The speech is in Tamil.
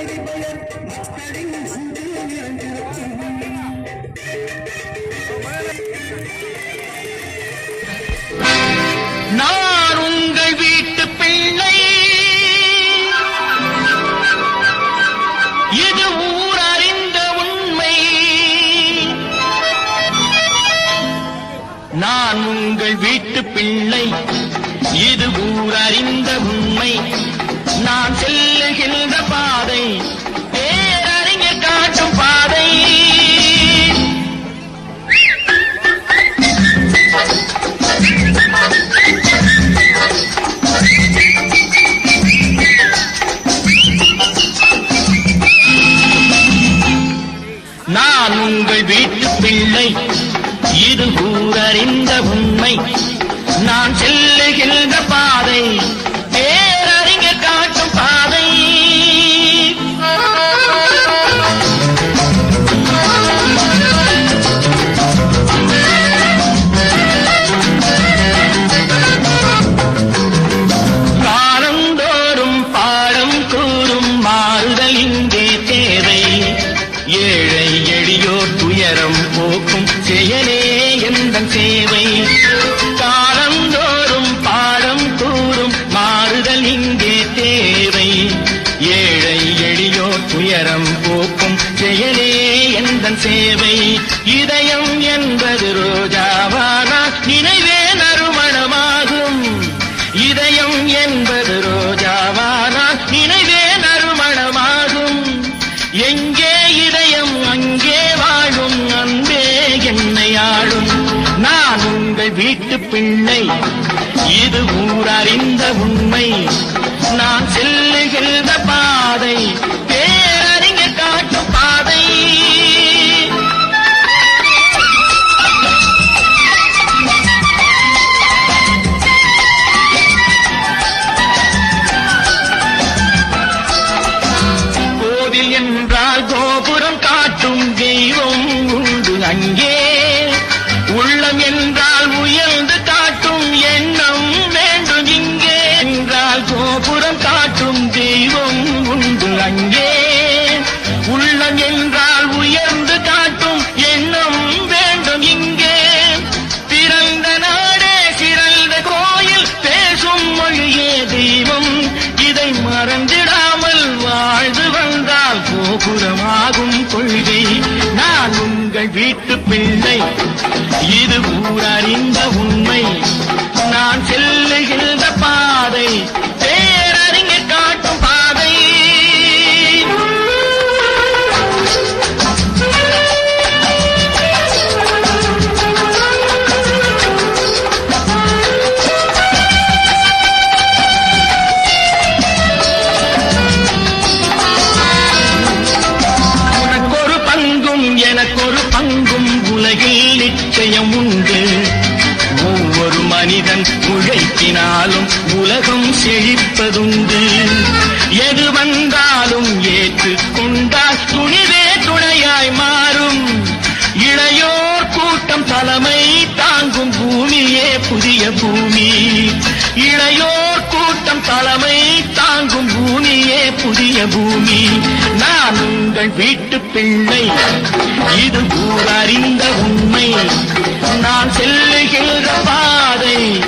கண்ணகி பெயர் மக்களின் நான் உங்கள் வீட்டு பிள்ளை. இது ஊர் அறிந்த உண்மை. நான் உங்கள் வீட்டு பிள்ளை. இது ஊர் அறிந்த உண்மை. ஊரறிந்த உண்மை. நான் செல்லுகின்ற பாதை பேரறிஞர் காட்டும் பாதை. காலந்தோறும் பாடம் கூறும் மாறுதல் இங்கே தேவை. ஏழை எளியோர் துயரம் போக்கும் செயலே துயரம் போக்கும் செயலே எந்த சேவை? இதயம் என்பது ரோஜாவானா? நினைவே நறுமணமாகும். இதயம் என்பது ரோஜாவானா? நினைவே நறுமணமாகும். எங்கே இதயம் அங்கே வாழும் அன்பே என்னை ஆளும். நான் உங்கள் வீட்டு பிள்ளை. இது ஊரறிந்த உண்மை. நான் செல்லுகின்ற பாதை. அங்கே உள்ளம் என்றால் உயர்ந்து காட்டும் எண்ணம் வேண்டும் இங்கே என்றால் கோபுரம் மனிதன் உழைப்பினாலும் உலகம் செழிப்பதுண்டு. எது வந்தாலும் ஏற்றுக்கொண்டால் துணிவே துணையாய் மாறும். இளையோர் கூட்டம் தலைமை தாங்கும் பூமியே புதிய பூமி. இளையோர் கூட்டம் தலைமை தாங்கும் பூமியே புதிய பூமி. நான் உங்கள் வீட்டு பிள்ளை. இது ஊர் அறிந்த உண்மை. நான் செல்லுகின்ற பாதை.